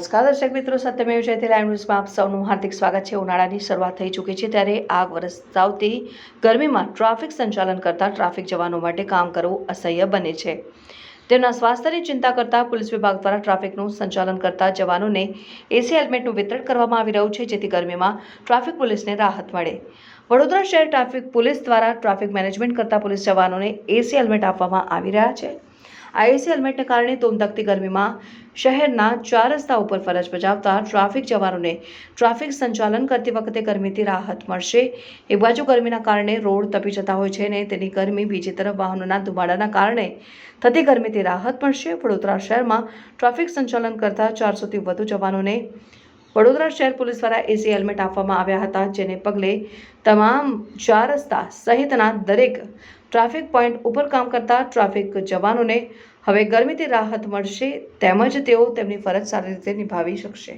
નમસ્કાર, દર્શક મિત્રો. સત્યમેવ જયતે લાઈવ ન્યૂઝમાં આપ સૌનું હાર્દિક સ્વાગત છે. ઉનાળાની શરૂઆત થઈ ચૂકી છે ત્યારે આગ વરસાવતી ગરમીમાં ટ્રાફિક સંચાલન કરતા ટ્રાફિક જવાનો માટે કામ કરવું અસહ્ય બને છે. તેમના સ્વાસ્થ્યની ચિંતા કરતા પોલીસ વિભાગ દ્વારા ટ્રાફિકનું સંચાલન કરતા જવાનોને એસી હેલ્મેટનું વિતરણ કરવામાં આવી રહ્યું છે, જેથી ગરમીમાં ટ્રાફિક પોલીસને રાહત મળે. વડોદરા શહેર ટ્રાફિક પોલીસ દ્વારા ટ્રાફિક મેનેજમેન્ટ કરતા પોલીસ જવાનોને એસી હેલ્મેટ આપવામાં આવી રહ્યા છે. આ એસી હેલ્મેટને કારણે ધોમધકતી ગરમીમાં શહેરના ચાર રસ્તા ઉપર ફરજ બજાવતા ટ્રાફિક જવાનોને ટ્રાફિક સંચાલન કરતી વખતે ગરમીથી રાહત મળશે. એક બાજુ ગરમીના કારણે રોડ તપી જતા હોય છે ને તેની ગરમી બીજી તરફ વાહનોના ધુમાડાના કારણે થતી ગરમીથી રાહત મળશે. વડોદરા શહેરમાં ટ્રાફિક સંચાલન કરતા ચારસોથી વધુ જવાનોને વડોદરા શહેર પોલીસ દ્વારા એસી હેલ્મેટ આપવામાં આવ્યા હતા, જેને પગલે તમામ ચાર રસ્તા સહિતના દરેક ટ્રાફિક પોઈન્ટ ઉપર કામ કરતા ટ્રાફિક જવાનોને હવે ગરમીથી રાહત મળશે તેમજ તેઓ તેમની ફરજ સારી રીતે નિભાવી શકશે.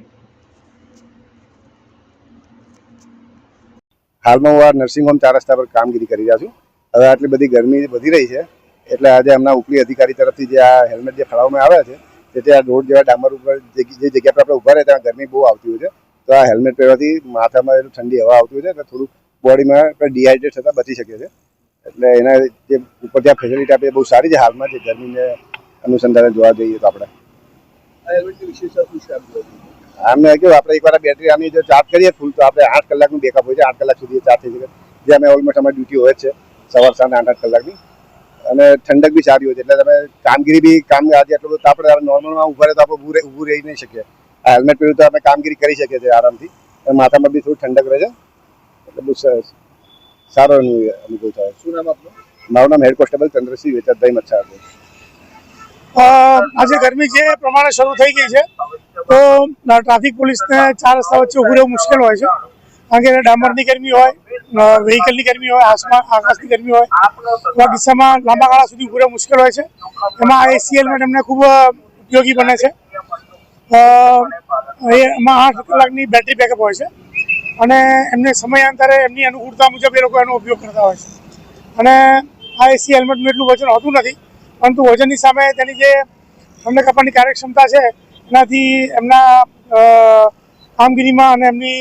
હાલમાં હું આ નર્સિંગ હોમ ચાર રસ્તા પર કામગીરી કરી રહ્યા છું. હવે આટલી બધી ગરમી વધી રહી છે, એટલે આજે એમના ઉપરી અધિકારી તરફથી જે આ હેલ્મેટ જે ફાળવવામાં આવ્યા છે તેથી આ રોડ જેવા ડામર ઉપર જે જગ્યા પર આપણે ઊભા રહે ત્યાં ગરમી બહુ આવતી હોય છે. તો આ હેલ્મેટ પહેરવાથી માથામાં ઠંડી હવા આવતી હોય છે, એટલે થોડું બોડીમાં ડિહાઇડ્રેટ થતાં બચી શકે છીએ. એટલે એના જે ઉપર ત્યાં ફેસિલિટી આપી બહુ સારી છે હાલમાં જે ગરમીને અનુસંધાને જોવા જઈએ તો આપણે. આમને કેવું આપણે એકવાર બેટરી આની જો ચાર્જ કરીએ ફૂલ તો આપણે આઠ કલાકનું બેકઅપ હોય છે આઠ કલાક સુધી ચાર્જ થઈ શકે. જે અમે ઓલમોસ્ટ અમારી ડ્યુટી હોય છે સવાર સાંજ આઠ આઠ કલાકની. અને ઠંડક બી સારી હોય છે એટલે તમે કામગીરી બી કામ આજે એટલું બધું આપણે નોર્મલમાં ઊભા રહે તો આપણે ઊભું રહી નહીં શકીએ. આ હેલ્મેટ પહેર્યું તો આપણે કામગીરી કરી શકીએ છીએ આરામથી. માથામાં બી થોડું ઠંડક રહે છે એટલે બહુ સરસ. સારો અનુ- અનુભવ થયો. શું નામ આપનું? મારું નામ હેડ કોન્સ્ટેબલ ચંદ્રસિંહ વેચતભાઈ મચ્છા છે આજે ગરમી જે પ્રમાણે શરૂ થઈ ગઈ છે તો ટ્રાફિક પોલીસને ચાર રસ્તા વચ્ચે ઉભું રહેવું મુશ્કેલ હોય છે. કારણ કે ડામરની ગરમી હોય વ્હીકલની ગરમી હોય આસમાન આકાશની ગરમી હોય એવા કિસ્સામાં લાંબા ગાળા સુધી ઉભું રહેવું મુશ્કેલ હોય છે. એમાં આ એસી હેલ્મેટ એમને ખૂબ ઉપયોગી બને છે. એમાં આઠ કલાકની બેટરી બેકઅપ હોય છે. અને એમને સમયાંતરે એમની અનુકૂળતા મુજબ એ લોકો એનો ઉપયોગ કરતા હોય છે. અને આ એસી હેલ્મેટનું એટલું વજન હોતું નથી પરંતુ વજનની સામે તેની જે ઠંડક આપવાની કાર્યક્ષમતા છે એનાથી એમના કામગીરીમાં અને એમની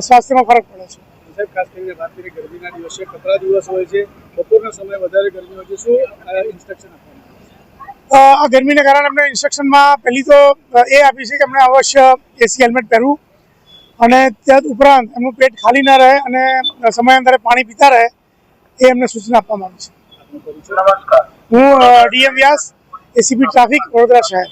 સ્વાસ્થ્યમાં ફરક પડે છે. સાહેબ ખાસ કરીને વાત કરીએ ગરમીના દિવસે કપરા દિવસ હોય છે બપોરના સમયે વધારે ગરમી હોય છે શું ઇન્સ્ટ્રક્શન આ ગરમીને કારણે અમને ઇન્સ્ટ્રક્શનમાં પહેલી તો એ આપી છે કે અમને અવશ્ય એસી હેલ્મેટ પહેરવું. અને ત્યાં ઉપરાંત એમનું પેટ ખાલી ના રહે અને સમયાંતરે પાણી પીતા રહે એ એમને સૂચના આપવામાં આવી છે. હું DM Vyas ACP traffic Vadodara શહેર.